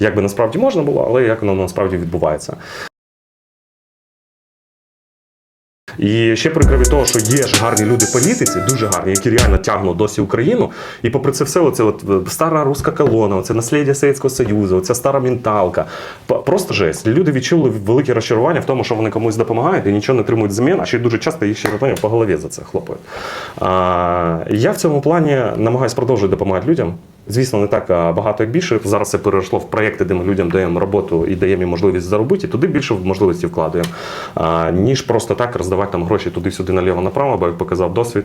Як би насправді можна було, але як воно насправді відбувається. І ще прикро від того, що є ж гарні люди політиці, дуже гарні, які реально тягнуть досі Україну. І попри це все, оце от е, стара руська колона, оце наслідя Совєтського Союзу, оця стара менталка. Просто жесть. Люди відчули велике розчарування в тому, що вони комусь допомагають і нічого не отримують взамін, а ще дуже часто їх ще напевно, по голові за це хлопають. Я в цьому плані намагаюся продовжувати допомагати людям. Звісно, не так багато як більше. Зараз це перейшло в проєкти, де ми людям даємо роботу і даємо їм можливість заробити, і туди більше можливості вкладаємо, ніж просто так роздавати там гроші туди-сюди наліво-направо, бо як показав досвід.